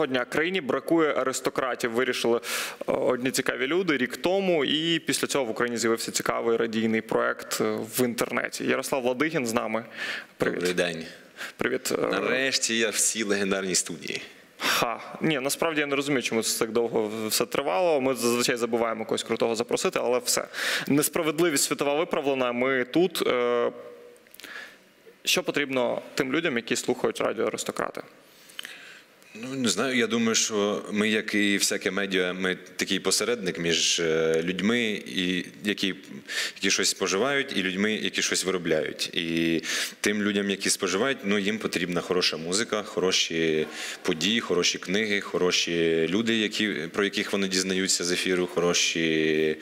Доброго дня. Країні бракує аристократів. Вирішили е, одні цікаві люди рік тому. І після цього в Україні з'явився цікавий радійний проект е, в інтернеті. Ярослав Ладигін з нами. Добрий день. Привіт. Е, Нарешті я в цій легендарній студії. Ха. Ні, насправді я не розумію, чому це так довго все тривало. Ми зазвичай забуваємо когось крутого запросити, але все. Несправедливість світова виправлена. Ми тут. Що потрібно тим людям, які слухають радіо аристократи? Ну не знаю. Я думаю, що ми, як і всяке медіа, ми такий посередник між е, людьми, і які, які щось споживають, і людьми, які щось виробляють. І тим людям, які споживають, ну їм потрібна хороша музика, хороші події, хороші книги, хороші люди, які про яких вони дізнаються з ефіру, хороші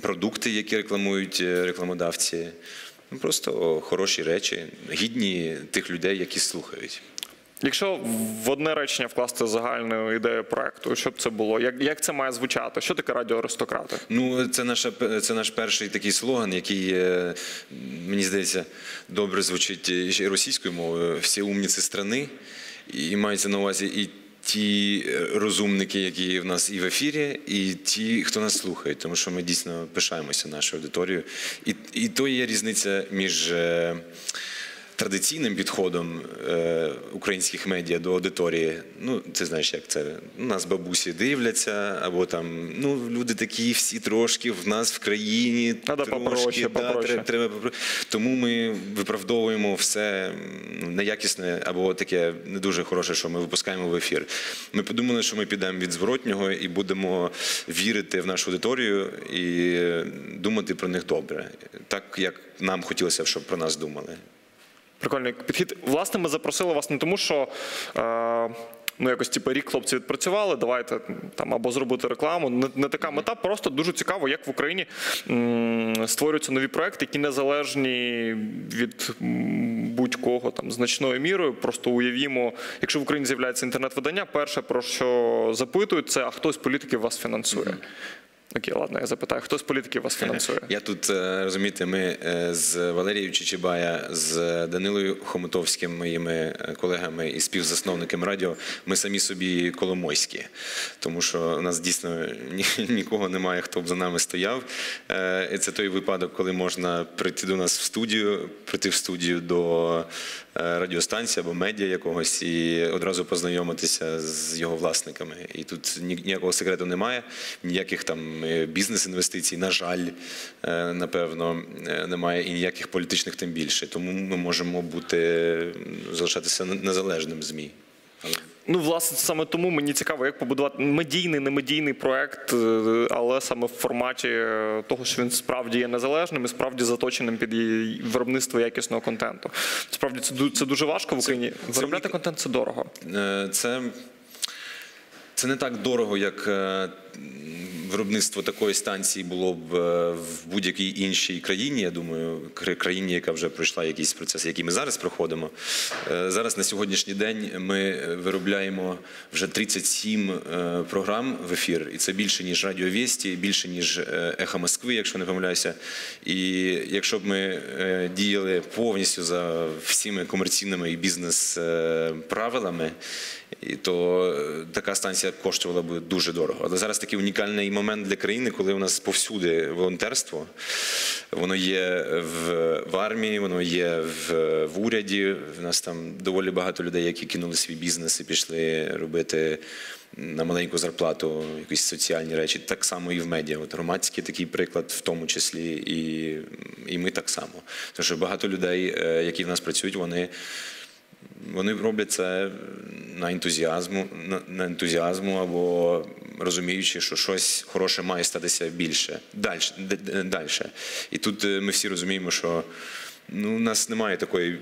продукти, які рекламують е, рекламодавці. Ну, Просто хороші речі, гідні тих людей, які слухають. Якщо в одне речення вкласти загальну ідею проекту, що б це було? Як, як це має звучати? Що таке радіо аристократи? Ну, це наша це наш перший такий слоган, який е, мені здається добре звучить й російською мовою. Всі умніці страни, і мається на увазі і. Ті е, розумники, які в нас і в ефірі, і ті, хто нас слухає, тому що ми дійсно пишаємося нашою аудиторією. І і то є різниця між е, традиційним підходом е, українських медіа до аудиторії. Ну, ти знаєш, як це у нас бабусі дивляться, або там ну люди такі всі трошки в нас в країні. Надо трошки, попроще, да, попроще. треба, попро- Тому ми виправдовуємо все неякісне або таке не дуже хороше, що ми випускаємо в ефір. Ми подумали, що ми підемо від зворотнього і будемо вірити в нашу аудиторію і думати про них добре, так як нам хотілося б, щоб про нас думали. Прикольний підхід. Власне, ми запросили вас не тому, що. Е... Ну, якось типу, рік хлопці відпрацювали, давайте там або зробити рекламу. Не, не така мета, просто дуже цікаво, як в Україні м, створюються нові проекти, які незалежні від будь-кого там значною мірою. Просто уявімо, якщо в Україні з'являється інтернет-видання, перше про що запитують, це а хто з політиків вас фінансує. Окей, ладно, я запитаю, хто з політиків вас фінансує? Я тут е, розумієте, ми е, з Валерією Чичибая, з Данилою Хомутовським, моїми е, колегами і співзасновниками радіо, ми самі собі коломойські, тому що у нас дійсно ні- нікого немає, хто б за нами стояв. Це той випадок, коли можна прийти до нас в студію, прийти в студію до радіостанції або медіа якогось і одразу познайомитися з його власниками. І тут ніякого секрету немає, ніяких там е, бізнес-інвестицій, на жаль, е, напевно, е, немає і ніяких політичних тим більше. Тому ми можемо бути залишатися незалежним ЗМІ. Ну, власне, саме тому мені цікаво, як побудувати медійний, немедійний проект, е, але саме в форматі е, того, що він справді є незалежним і справді заточеним під виробництво якісного контенту. Справді це це дуже важко в Україні. Виробляти це, контент це дорого. Е, Це, це не так дорого, як виробництво такої станції було б е, в будь-якій іншій країні. Я думаю, кра- країні, яка вже пройшла якийсь процес, який ми зараз проходимо. Е, Зараз на сьогоднішній день ми виробляємо вже 37 е, програм в ефір, і це більше ніж Радіо Вєсті, більше ніж е, Ехо Москви, якщо не помиляюся. І якщо б ми е, діяли повністю за всіми комерційними і бізнес е, правилами, то е, така станція коштувала б дуже дорого. Але зараз такий унікальний момент для країни, коли у нас повсюди волонтерство. Воно є в, в армії, воно є в, в уряді. В нас там доволі багато людей, які кинули свій бізнес і пішли робити на маленьку зарплату якісь соціальні речі. Так само і в медіа. От громадський такий приклад, в тому числі, і, і ми так само. Тому що багато людей, е, які в нас працюють, вони. Вони роблять це на ентузіазму, на, ентузіазму або розуміючи, що щось хороше має статися більше, далі. І тут е, ми всі розуміємо, що ну, у нас немає такої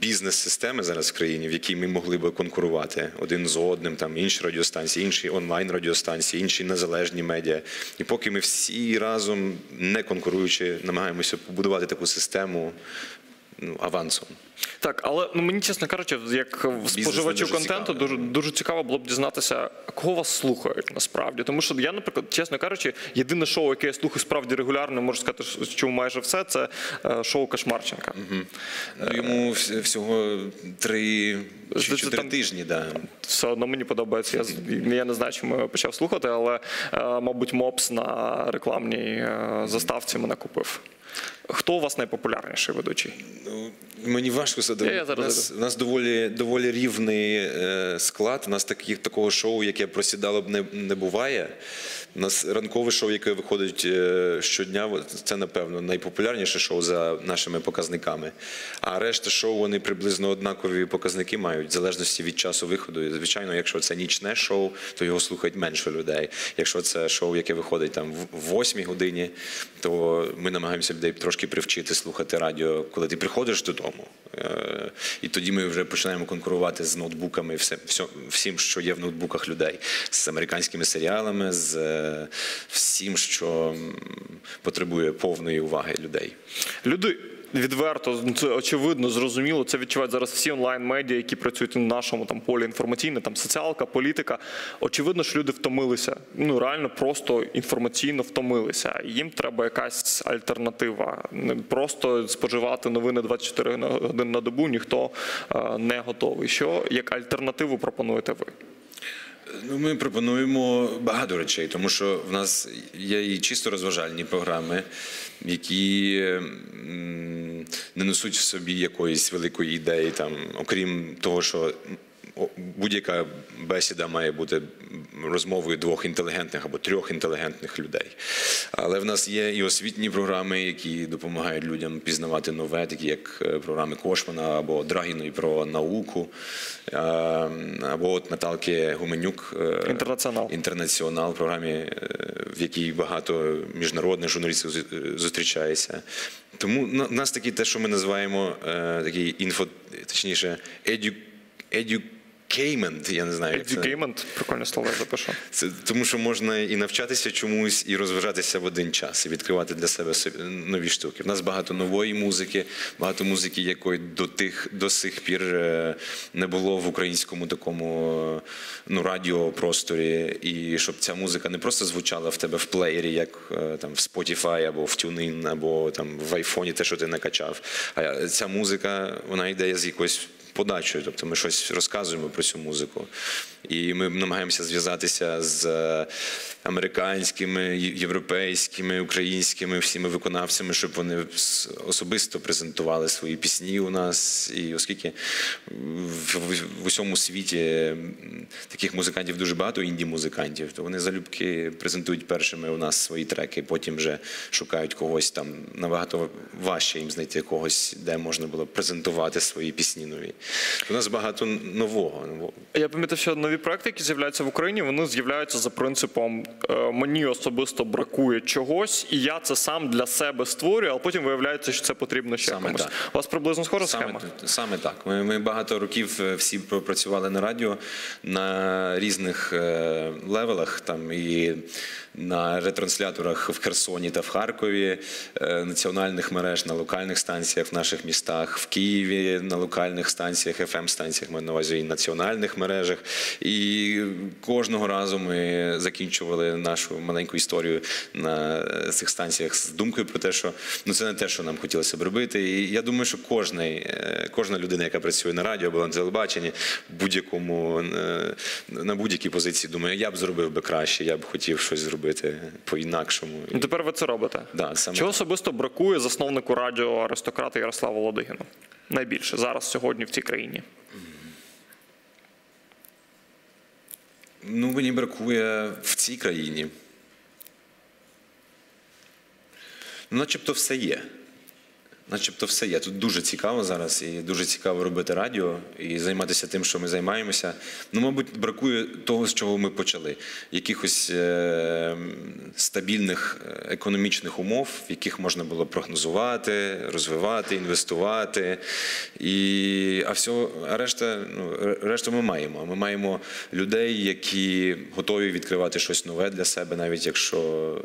бізнес-системи зараз в країні, в якій ми могли би конкурувати один з одним, там інші радіостанції, інші онлайн-радіостанції, інші незалежні медіа. І поки ми всі разом, не конкуруючи, намагаємося побудувати таку систему ну, авансом. Так, але ну мені чесно кажучи, як споживачу контенту, цікавий. дуже дуже цікаво було б дізнатися, кого вас слухають насправді. Тому що я, наприклад, чесно кажучи, єдине шоу, яке я слухаю справді регулярно, можу сказати, що майже все це е, шоу Кашмарченка. Ну, йому всього три чи чотири там- тижні. Да. Все одно мені подобається. Я, я не знаю, чому я почав слухати, але е, мабуть, мопс на рекламній е, заставці мене купив. Хто у вас найпопулярніший ведучий? Ну, мені важко задавати. Я- я зараз у нас, у нас доволі, доволі рівний е, склад. У нас таких, такого шоу, яке просідало б не, не буває. У нас ранкове шоу, яке виходить е, щодня, це, напевно, найпопулярніше шоу за нашими показниками. А решта шоу вони приблизно однакові показники мають, в залежності від часу виходу. І, звичайно, якщо це нічне шоу, то його слухають менше людей. Якщо це шоу, яке виходить там в 8 годині, то ми намагаємося людей трошки привчити слухати радіо, коли ти приходиш додому. Е, І тоді ми вже починаємо конкурувати з ноутбуками, все, всім, що є в ноутбуках людей, з американськими серіалами, з е, всім, що потребує повної уваги людей. Люди відверто, ну, це очевидно, зрозуміло. Це відчувають зараз всі онлайн-медіа, які працюють на нашому там полі інформаційне, там соціалка, політика. Очевидно, що люди втомилися. Ну реально просто інформаційно втомилися. Їм треба якась альтернатива. Не просто споживати новини 24 на- години на добу. Ніхто е, не готовий. Що як альтернативу пропонуєте ви? Ну, ми пропонуємо багато речей, тому що в нас є і чисто розважальні програми, які не несуть в собі якоїсь великої ідеї, там, окрім того, що будь-яка бесіда має бути розмовою двох інтелігентних або трьох інтелігентних людей. Але в нас є і освітні програми, які допомагають людям пізнавати нове, такі як е, програми Кошмана або Драгіної про науку, е, або от Наталки Гуменюк е, Інтернаціонал. інтернаціонал, програмі, в якій багато міжнародних журналістів зустрічається. Тому нас такі те, що ми називаємо такий інфо, точніше, еду, educament, я не знаю. як це. Edutainment, прикольне слово я запишу. Це тому, що можна і навчатися чомусь, і розважатися в один час, і відкривати для себе нові штуки. В нас багато нової музики, багато музики, якої до тих до сих пір е, не було в українському такому е, ну радіопросторі. І щоб ця музика не просто звучала в тебе в плеєрі, як е, там в Spotify або в TuneIn, або там в айфоні, те, що ти накачав. А ця музика, вона йде з якоюсь подачою, тобто ми щось розказуємо про цю музику. І ми намагаємося зв'язатися з е, американськими, європейськими, українськими всіми виконавцями, щоб вони особисто презентували свої пісні у нас. І оскільки в, усьому світі таких музикантів дуже багато, інді-музикантів, то вони залюбки презентують першими у нас свої треки, потім вже шукають когось там набагато важче їм знайти когось, де можна було презентувати свої пісні нові. У нас багато нового. Я пам'ятаю, що нові проекти, які з'являються в Україні, вони з'являються за принципом е, мені особисто бракує чогось, і я це сам для себе створюю, але потім виявляється, що це потрібно ще Саме комусь. так. У вас приблизно схожа Саме, схема? саме так. Ми, ми багато років е, всі пропрацювали на радіо на різних е, левелах, там і на ретрансляторах в Херсоні та в Харкові, е, національних мереж на локальних станціях в наших містах, в Києві на локальних станціях, fm станціях маю на увазі і національних мережах. І кожного разу ми закінчували нашу маленьку історію на е, цих станціях з думкою про те, що ну це не те, що нам хотілося б робити. І я думаю, що кожний, е, кожна людина, яка працює на радіо або на телебаченні, будь-якому на будь-якій позиції, думає, я б зробив би краще, я б хотів щось зробити по-інакшому. І тепер ви це робите. Да, саме Чого так. особисто бракує засновнику радіо аристократа Ярослава Володигіна? Найбільше зараз сьогодні в цій країні. Ну, мені бракує в цій країні. Ну, начебто все є. Начебто все є. Тут дуже цікаво зараз, і дуже цікаво робити радіо і займатися тим, що ми займаємося. Ну, мабуть, бракує того, з чого ми почали. Якихось е- стабільних е, економічних умов, в яких можна було прогнозувати, розвивати, інвестувати. І, а все, а решта, ну, ре- решту ми маємо. Ми маємо людей, які готові відкривати щось нове для себе, навіть якщо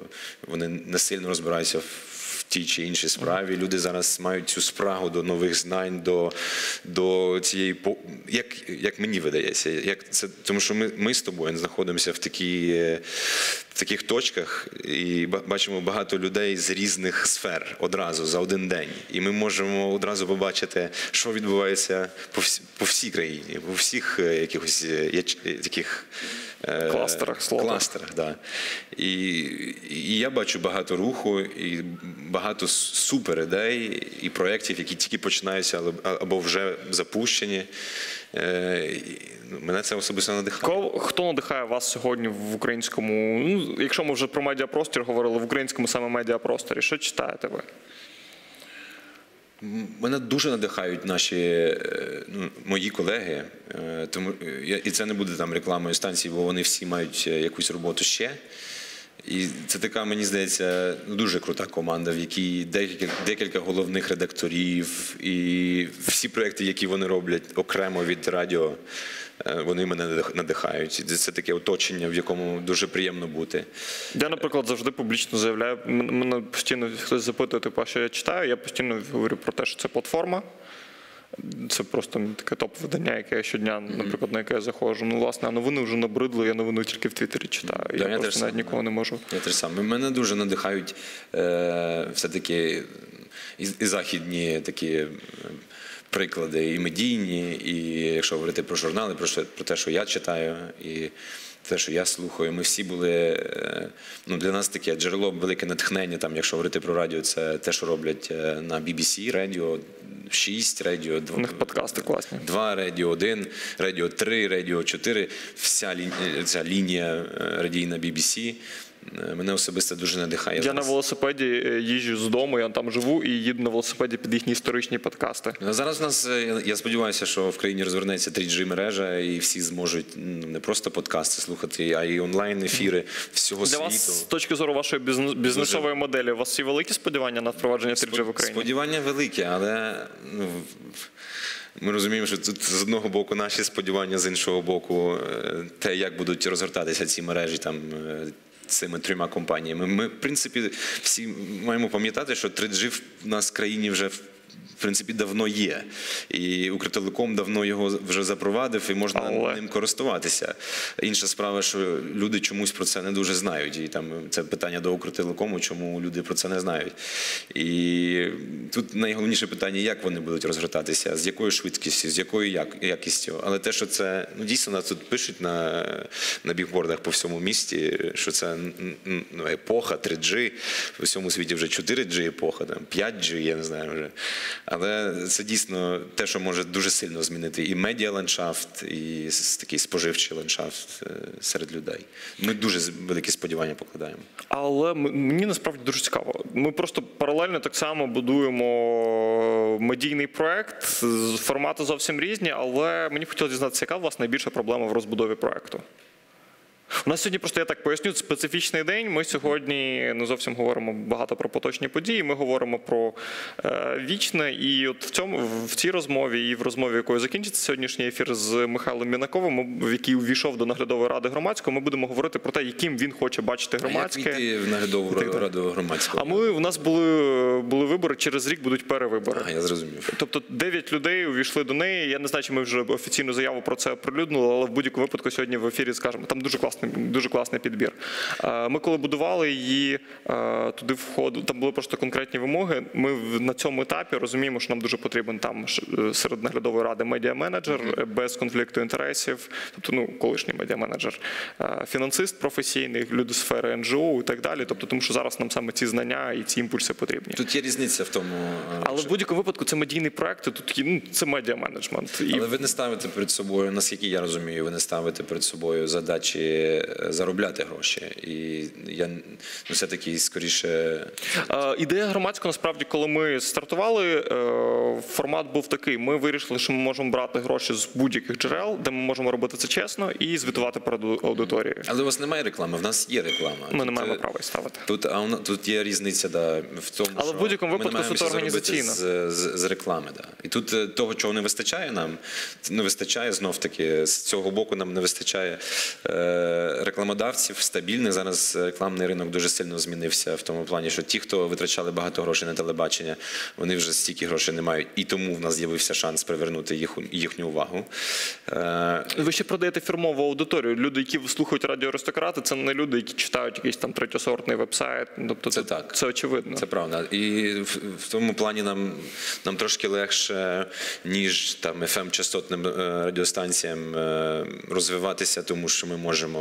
вони не сильно розбираються в тій чи іншій справі. Люди зараз мають цю спрагу до нових знань, до, до цієї як, як мені видається, як це тому, що ми, ми з тобою знаходимося в такій. В таких точках і бачимо багато людей з різних сфер одразу за один день, і ми можемо одразу побачити, що відбувається по, всі, по всій країні, по всіх е, якихось е, е, таких Кластерах, слотах. кластерах да. і, і я бачу багато руху і багато супер ідей і проєктів, які тільки починаються або вже запущені. Е, ну, Мене це особисто надихає. Кого, хто надихає вас сьогодні в українському? Ну, якщо ми вже про медіапростір говорили, в українському саме медіапросторі, що читаєте ви? Мене дуже надихають наші е, ну, мої колеги, е, тому е, і це не буде там рекламою станції, бо вони всі мають якусь роботу ще. І це така, мені здається, ну, дуже крута команда, в якій декілька, декілька головних редакторів, і всі проекти, які вони роблять окремо від радіо, е, вони мене надихають. Це таке оточення, в якому дуже приємно бути. Я, наприклад, завжди публічно заявляю, мене постійно хтось запитує, типу, що я читаю, я постійно говорю про те, що це платформа. Це просто таке топ-видання, яке я щодня, наприклад, на яке я заходжу. Ну, власне, а новини вже набридли, я новини тільки в Твіттері читаю. Да, я, я просто навіть нікого не можу. Я теж саме. Мене дуже надихають е, все-таки і, і західні такі е, приклади, і медійні, і якщо говорити про журнали, про, що, про те, що я читаю, і те, що я слухаю. Ми всі були. е, Ну, для нас таке джерело велике натхнення. Там, якщо говорити про радіо, це те, що роблять е, на BBC, радіо 6, радіо 2. У них подкасти класні. 2, Радіо 1, Радіо 3, Радіо 4, вся лі- ця лінія е, радійна BBC е, мене особисто дуже надихає. Я на велосипеді е, їжджу з дому, я там живу і їду на велосипеді під їхні історичні подкасти. Ну, Зараз у нас е, я- сподіваюся, що в країні розвернеться 3G мережа, і всі зможуть не просто подкасти слухати, а й онлайн ефіри всього Для світу. вас з точки зору вашої бізнес- бізнесової моделі, у вас є великі сподівання на впровадження 3G в Україні? Сподівання великі, але ну, ми розуміємо, що тут з одного боку наші сподівання, з іншого боку, е, те, як будуть розгортатися ці мережі там. Цими трьома компаніями. Ми, в принципі, всі маємо пам'ятати, що 3G в нас в країні вже в принципі давно є. І Укртелеком давно його вже запровадив і можна Але- ним користуватися. Інша справа, що люди чомусь про це не дуже знають. І там це питання до Укртелекому, чому люди про це не знають. І тут найголовніше питання, як вони будуть розгортатися, з якою швидкістю, з якою якістю. Але те, що це ну дійсно нас тут пишуть на, на бігбордах по всьому місті, що це ну, епоха 3G, в усьому світі вже 4G епоха, там 5G, я не знаю вже. Але це дійсно те, що може дуже сильно змінити і медіа ландшафт, і такий споживчий ландшафт е, серед людей. Ми дуже великі сподівання покладаємо. Але мені насправді дуже цікаво. Ми просто паралельно так само будуємо медійний проект формати зовсім різні, але мені хотілося дізнатися, яка у вас найбільша проблема в розбудові проекту? У нас сьогодні просто я так поясню специфічний день. Ми сьогодні не зовсім говоримо багато про поточні події. Ми говоримо про е, вічне. І от в цьому в цій розмові і в розмові, якою закінчиться сьогоднішній ефір з Михайлом Мінаковим, в який увійшов до наглядової ради громадського, ми будемо говорити про те, яким він хоче бачити А як громадське. війти в наглядову так раду громадського? А ми у нас були, були вибори. Через рік будуть перевибори. А, я зрозумів. Тобто 9 людей увійшли до неї. Я не знаю, чи ми вже офіційну заяву про це оприлюднили, але в будь-якому випадку сьогодні в ефірі скажемо. Там дуже класний, дуже класний підбір. Ми коли будували її е, туди входу, там були просто конкретні вимоги. Ми на цьому етапі розуміємо, що нам дуже потрібен там е, серед наглядової ради медіаменеджер е, без конфлікту інтересів, тобто ну колишній медіаменеджер, фінансист професійний, люди з сфери НЖО і так далі. Тобто, тому що зараз нам саме ці знання і ці імпульси потрібні. Тут є різниця в тому. Але в будь-якому випадку це медійний проект, тут ну, це медіа менеджмент. І Але ви не ставите перед собою, наскільки я розумію, ви не ставите перед собою задачі заробляти гроші. І я ну, все-таки скоріше Е, Ідея громадського насправді, коли ми стартували, е, формат був такий: ми вирішили, що ми можемо брати гроші з будь-яких джерел, де ми можемо робити це чесно і звітувати перед аудиторією. Але у вас немає реклами, в нас є реклама. Ми не маємо е, права її ставити. Тут, а вона- тут є різниця да, в тому, Але що в будь-якому випадку суто організаційно. з, з, з реклами. Да. І тут е, того, чого не вистачає нам, не вистачає знов таки з цього боку. Нам не вистачає е, рекламодавців стабільних. Зараз рекламний ринок дуже сильно змінився в тому плані, що ті, хто витрачали багато грошей на телебачення, вони вже стільки грошей не мають, і тому в нас з'явився шанс привернути їх, їхню увагу. Е, Ви ще продаєте фірмову аудиторію. Люди, які слухають радіо аристократи, це не люди, які читають якийсь там третьосортний вебсайт. Тобто Це так. Це очевидно. Це правда. І в, в тому плані нам, нам трошки легше, ніж там fm частотним е, радіостанціям е, розвиватися, тому що ми можемо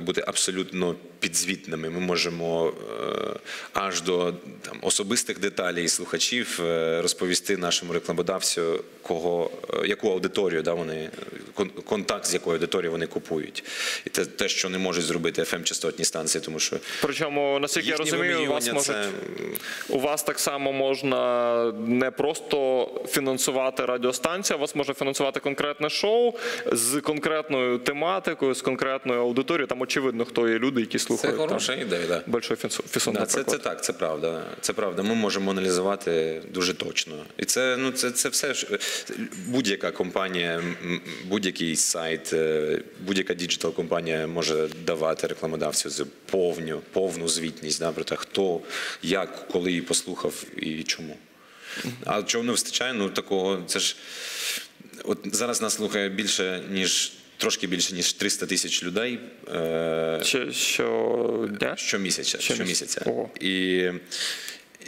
бути абсолютно підзвітними. Ми можемо е, аж до там, особистих деталей слухачів е, розповісти нашому рекламодавцю, кого, е, яку аудиторію да, вони, кон- контакт з якою аудиторією вони купують. І це те, що не можуть зробити fm частотні станції, тому що Причому, наскільки я розумію, у вас можуть це у вас так само можна не просто фінансувати радіостанцію, а вас може фінансувати конкретне шоу з конкретною тематикою, з конкретною аудиторією. Там очевидно, хто є люди, які слухають. Це хороша там, ідея, да. Большой Фісон, Да, це, це так, це правда. Це правда. Ми можемо аналізувати дуже точно. І це ну це, це все будь-яка компанія, будь-який сайт, е, будь-яка діджитал компанія може давати рекламодавцю повню, повну звітність да, про те, хто, як, коли її послухав і чому. А чого не вистачає? Ну такого, це ж от зараз нас слухає більше ніж. Трошки більше ніж 300 тисяч людей. Е, що дня? Щомісяця. Щомісяця. Ого. І,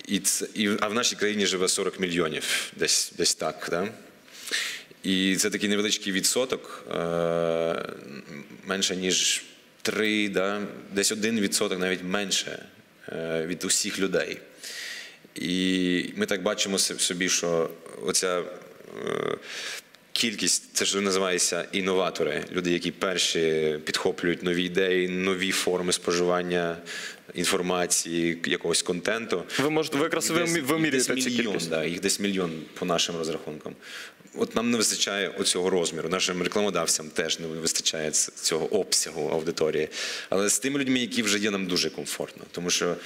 і, це, і, а в нашій країні живе 40 мільйонів, десь, десь так. Да? І це такий невеличкий відсоток, е, менше ніж 3, да? десь один відсоток навіть менше е, від усіх людей. І ми так бачимо собі, що оця кількість, це ж називається інноватори, люди, які перші підхоплюють нові ідеї, нові форми споживання інформації, якогось контенту. Ви можете- ви якраз вимірюєте десь мільйон, кількість. Да, їх десь мільйон по нашим розрахункам. От нам не вистачає оцього розміру. Нашим рекламодавцям теж не вистачає цього обсягу аудиторії. Але з тими людьми, які вже є, нам дуже комфортно. Тому що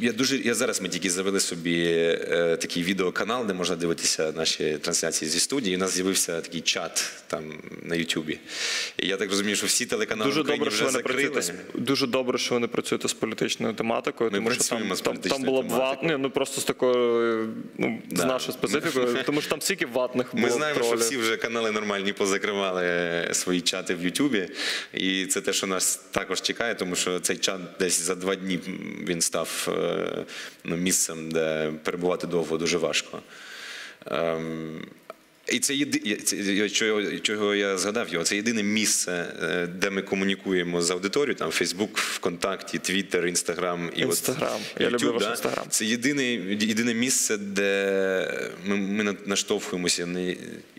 я дуже я зараз ми тільки завели собі е, такий відеоканал, де можна дивитися наші трансляції зі студії. І у нас з'явився такий чат там на Ютубі. І я так розумію, що всі телеканали Дуже в Україні добре, що вже ви не працюєте закрили. з дуже добре, що ви не працюєте з політичною тематикою. Ми тому що працюємо там, з там, там політичною було б ват, тематикою. ні, ну просто з такою, ну з Да. нашою специфікою, тому що там стільки ватних було Ми знаємо, що тролів. всі вже канали нормальні позакривали свої чати в Ютубі. І це те, що нас також чекає, тому що цей чат десь за два дні він став е, ну, місцем, де перебувати довго дуже важко. Ем, І це єдине, чого, я згадав його. Це єдине місце, е, де ми комунікуємо з аудиторією. Там Фейсбук, ВКонтакті, Твіттер, Інстаграм і Інстаграм. Я люблю ваш? Інстаграм. Це єдине, єдине місце, де ми, ми наштовхуємося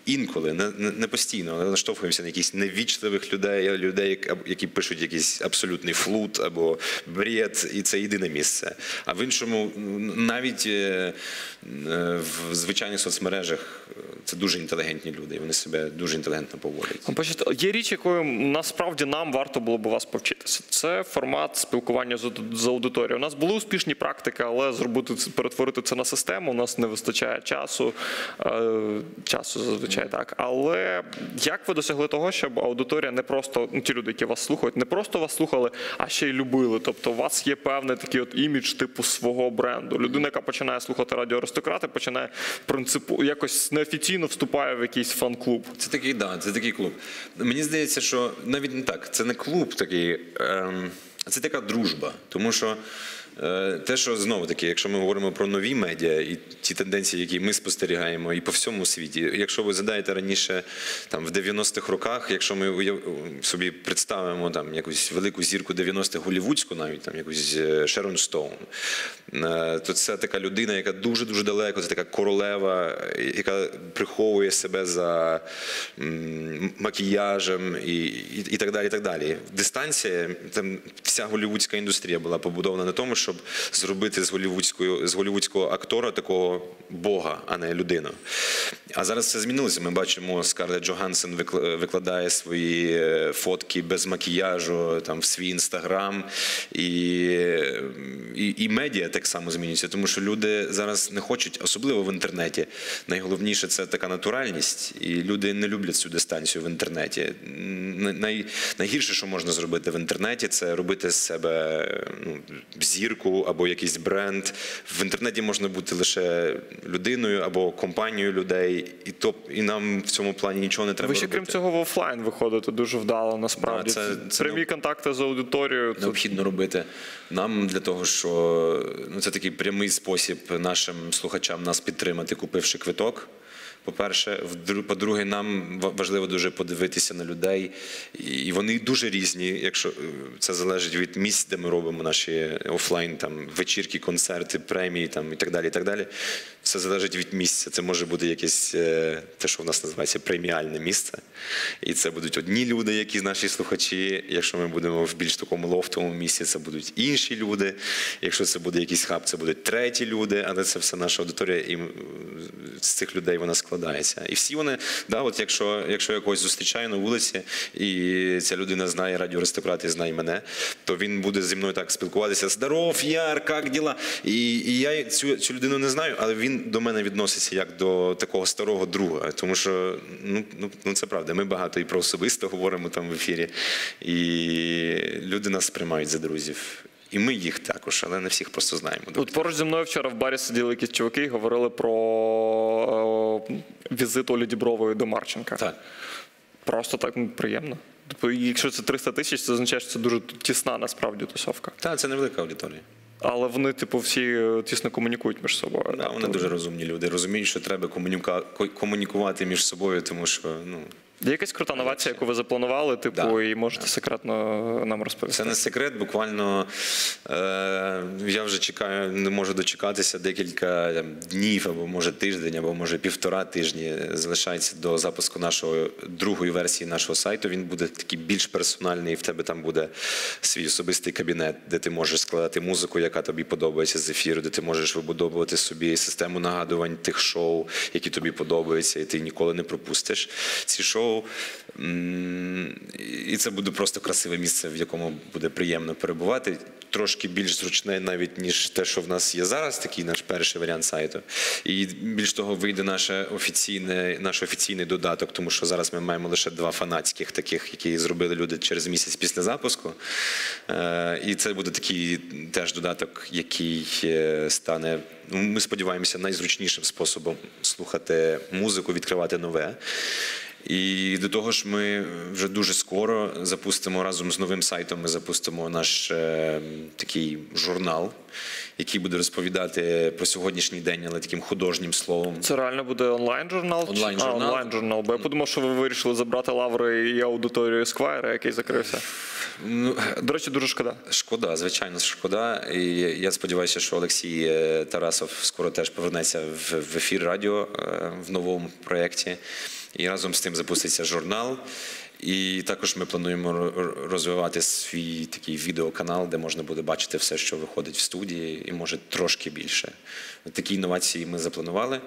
інколи, не, не постійно, але наштовхуємося на якісь невічливих людей, людей, як- які пишуть якийсь абсолютний флут або бред, і це єдине місце. А в іншому, навіть е, е, в звичайних соцмережах е, це дуже інтелігентні люди, і вони себе дуже інтелігентно поводять. Ну, бачите, Є річ, якою насправді нам варто було б вас повчитися. Це формат спілкування з аудиторією. У нас були успішні практики, але зробити перетворити це на систему. У нас не вистачає часу. Часу зазвичай так. Але як ви досягли того, щоб аудиторія не просто ну, ті люди, які вас слухають, не просто вас слухали, а ще й любили. Тобто, у вас є певний такий от імідж типу свого бренду. Людина, яка починає слухати радіо аристократи, починає принципу якось неофіційно вступає в якийсь фан-клуб. Це такий, да, це такий клуб. Мені здається, що навіть не так. Це не клуб такий, ем, це така дружба. Тому що те, що знову таки, якщо ми говоримо про нові медіа і ті тенденції, які ми спостерігаємо і по всьому світі, якщо ви задаєте раніше там в 90-х роках, якщо ми собі представимо там якусь велику зірку 90-х голівудську, навіть там якусь е, Шерон Стоун, е, то це така людина, яка дуже дуже далеко, це така королева, яка приховує себе за макіяжем і, і, і так далі. І так далі. Дистанція, там вся голівудська індустрія була побудована на тому, щоб зробити з голівудською з голівудського актора такого Бога, а не людину. А зараз це змінилося. Ми бачимо, Скарлетт Джогансен викла- викладає свої е, фотки без макіяжу там в свій інстаграм, і, і, і медіа так само змінюються, тому що люди зараз не хочуть, особливо в інтернеті. Найголовніше це така натуральність, і люди не люблять цю дистанцію в інтернеті. Най, найгірше, що можна зробити в інтернеті, це робити з себе ну, зірку або якийсь бренд. В інтернеті можна бути лише людиною або компанією людей, і то і нам в цьому плані нічого не треба Ви ще робити. крім цього в офлайн виходите дуже вдало, насправді. Да, це- це Прямі необ- контакти з аудиторією. це- необхідно робити нам для того, що ну це такий прямий спосіб нашим слухачам нас підтримати, купивши квиток. По-перше, по-друге, нам важливо дуже подивитися на людей, і вони дуже різні. Якщо е, це залежить від місць, де ми робимо наші офлайн там вечірки, концерти, премії там і так далі. І так далі. Все залежить від місця. Це може бути якесь е, те, що в нас називається преміальне місце. І це будуть одні люди, які наші слухачі. Якщо ми будемо в більш такому лофтовому місці, це будуть інші люди. Якщо це буде якийсь хаб, це будуть треті люди, але це все наша аудиторія, і з цих людей вона складається. І всі вони, да, от якщо, якщо я когось зустрічаю на вулиці, і ця людина знає радіо Аристократ і знає мене, то він буде зі мною так спілкуватися: Здоров, Яр, як діла? І, і я цю, цю людину не знаю, але він до мене відноситься як до такого старого друга. Тому що ну, ну, ну це правда. Ми багато і про особисто говоримо там в ефірі, і люди нас сприймають за друзів. І ми їх також, але не всіх просто знаємо. От поруч зі мною вчора в барі сиділи якісь чуваки і говорили про е, візит Олі Дібрової до Марченка. Так. Просто так ну, приємно. Тобто, якщо це 300 тисяч, це означає, що це дуже тісна насправді тусовка. Так, це невелика аудиторія. Але вони, типу, всі е, тісно комунікують між собою. Да, Вони вони дуже розумні люди. Розуміють, що треба комуніка... комунікувати між собою, тому що ну якась крута новація, яку ви запланували, типу, Да. і можете секретно нам розповісти. це не секрет. Буквально е, я вже чекаю, не можу дочекатися декілька там, днів, або може тиждень, або може півтора тижні. Залишається до запуску нашої другої версії нашого сайту. Він буде такий більш персональний. В тебе там буде свій особистий кабінет, де ти можеш складати музику, яка тобі подобається з ефіру, де ти можеш вибудовувати собі систему нагадувань тих шоу, які тобі подобаються, і ти ніколи не пропустиш ці шоу. М, І це буде просто красиве місце, в якому буде приємно перебувати. Трошки більш зручне, навіть ніж те, що в нас є зараз, такий наш перший варіант сайту. І більш того, вийде наше офіційне, наш офіційний додаток, тому що зараз ми маємо лише два фанатських таких, які зробили люди через місяць після запуску. Е, І це буде такий теж додаток, який е, стане, ну, ми сподіваємося, найзручнішим способом слухати музику, відкривати нове. І до того ж, ми вже дуже скоро запустимо разом з новим сайтом. Ми запустимо наш е, такий журнал, який буде розповідати про сьогоднішній день, але таким художнім словом. Це реально буде онлайн-журнал? чи- Онлайн-журнал. А, онлайн-журнал. Бо я подумав, що ви вирішили забрати лаври і аудиторію Esquire, який закрився. Ну, До речі, дуже шкода. Шкода, звичайно, шкода. І я сподіваюся, що Олексій е, Тарасов скоро теж повернеться в, в ефір радіо е, в новому проєкті. І разом з тим запуститься журнал. І також ми плануємо розвивати свій такий відеоканал, де можна буде бачити все, що виходить в студії, і може трошки більше. Такі інновації ми запланували.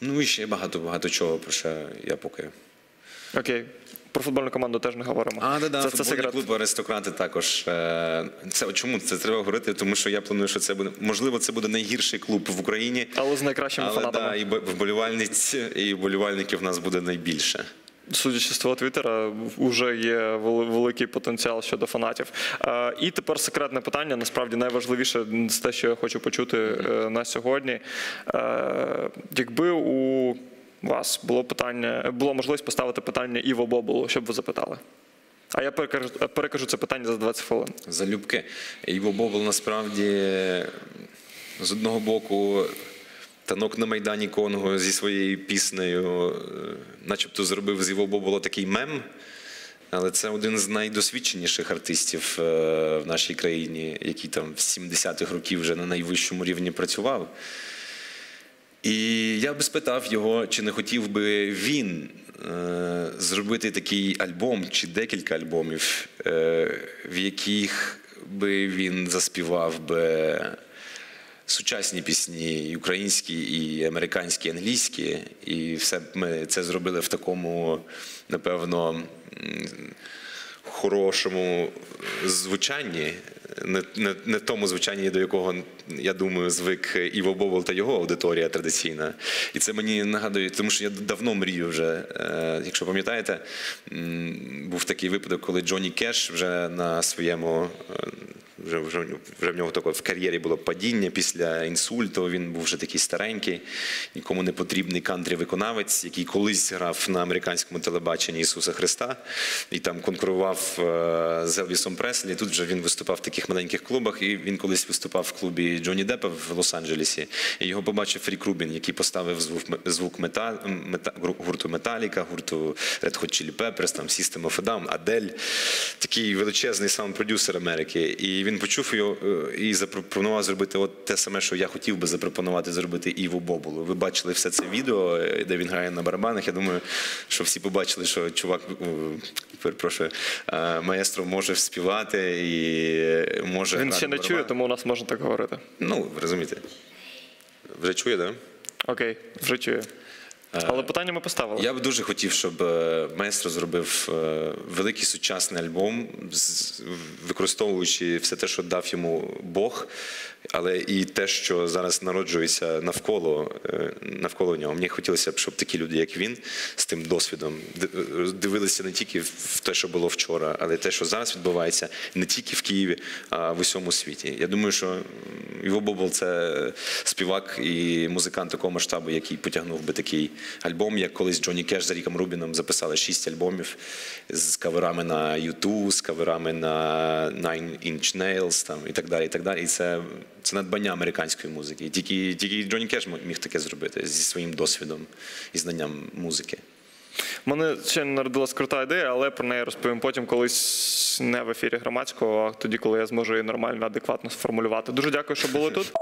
Ну і ще багато багато чого, про що я поки. Окей. Про футбольну команду теж не говоримо. А, да, да, це, це секрет. клуб аристократи також. Е, Це чому це треба говорити? Тому що я планую, що це буде можливо, це буде найгірший клуб в Україні. Але з найкращими Але фанатами. да, і вболівальниць, і вболівальників в нас буде найбільше. Судячи з твого твіттера, вже є великий потенціал щодо фанатів. Е, І тепер секретне питання, насправді найважливіше з те, що я хочу почути е, на сьогодні. Якби у вас було питання, було можливість поставити питання Іво Бобулу, що б ви запитали? А я перекажу, перекажу це питання за 20 хвилин. Залюбки. Іво Бобол насправді з одного боку. Танок на Майдані Конго зі своєю піснею, е, начебто зробив з Іво Бобола такий мем, але це один з найдосвідченіших артистів е, в нашій країні, який там в 70-х років вже на найвищому рівні працював. І я би спитав його, чи не хотів би він е, зробити такий альбом чи декілька альбомів, е, в яких би він заспівав би сучасні пісні, і українські, і американські, і англійські. І все ми це зробили в такому, напевно, хорошому звучанні, не, не, не тому звучанні, до якого, я думаю, звик Іво Бобол та його аудиторія традиційна. І це мені нагадує, тому що я давно мрію вже. Е, якщо пам'ятаєте, був такий випадок, коли Джонні Кеш вже на своєму. е, Вже, вже, вже в нього таке в кар'єрі було падіння після інсульту. Він був вже такий старенький, нікому не потрібний кантрі-виконавець, який колись грав на американському телебаченні Ісуса Христа і там конкурував е, з Елвісом Преслі. Тут вже він виступав в таких маленьких клубах, і він колись виступав в клубі Джонні Деппа в Лос-Анджелесі. І його побачив Рік Рубін, який поставив звук, звук мета, мета, гурту Металіка, гурту Red Hot Chili Peppers, там System of a Down, Адель. Такий величезний саунд-продюсер Америки. І він почув його е, і запропонував зробити от те саме, що я хотів би запропонувати зробити Іву Бобулу. Ви бачили все це відео, е, де він грає на барабанах. Я думаю, що всі побачили, що чувак, е, перепрошую, маестро може співати і може. Він ще не чує, тому у нас можна так говорити. Ну, ви розумієте. Вже чує, так? Да? Окей, вже чує. Але питання ми поставили. Я б дуже хотів, щоб майстро зробив е, великий сучасний альбом, використовуючи все те, що дав йому Бог, але і те, що зараз народжується навколо, е, навколо нього. Мені хотілося б, щоб такі люди, як він, з тим досвідом е, дивилися не тільки в те, що було вчора, але й те, що зараз відбувається не тільки в Києві, а в усьому світі. Я думаю, що Іво Бобол це співак і музикант такого масштабу, який потягнув би такий альбом, як колись Джонні Кеш за Ріком Рубіном записали шість альбомів з каверами на U2, з каверами на Nine Inch Nails там, і так далі. І так далі. І це, це надбання американської музики. Тільки, тільки Джонні Кеш міг таке зробити зі своїм досвідом і знанням музики. У мене ще не народилась крута ідея, але про неї розповім потім колись не в ефірі громадського, а тоді, коли я зможу її нормально, адекватно сформулювати. Дуже дякую, що були тут.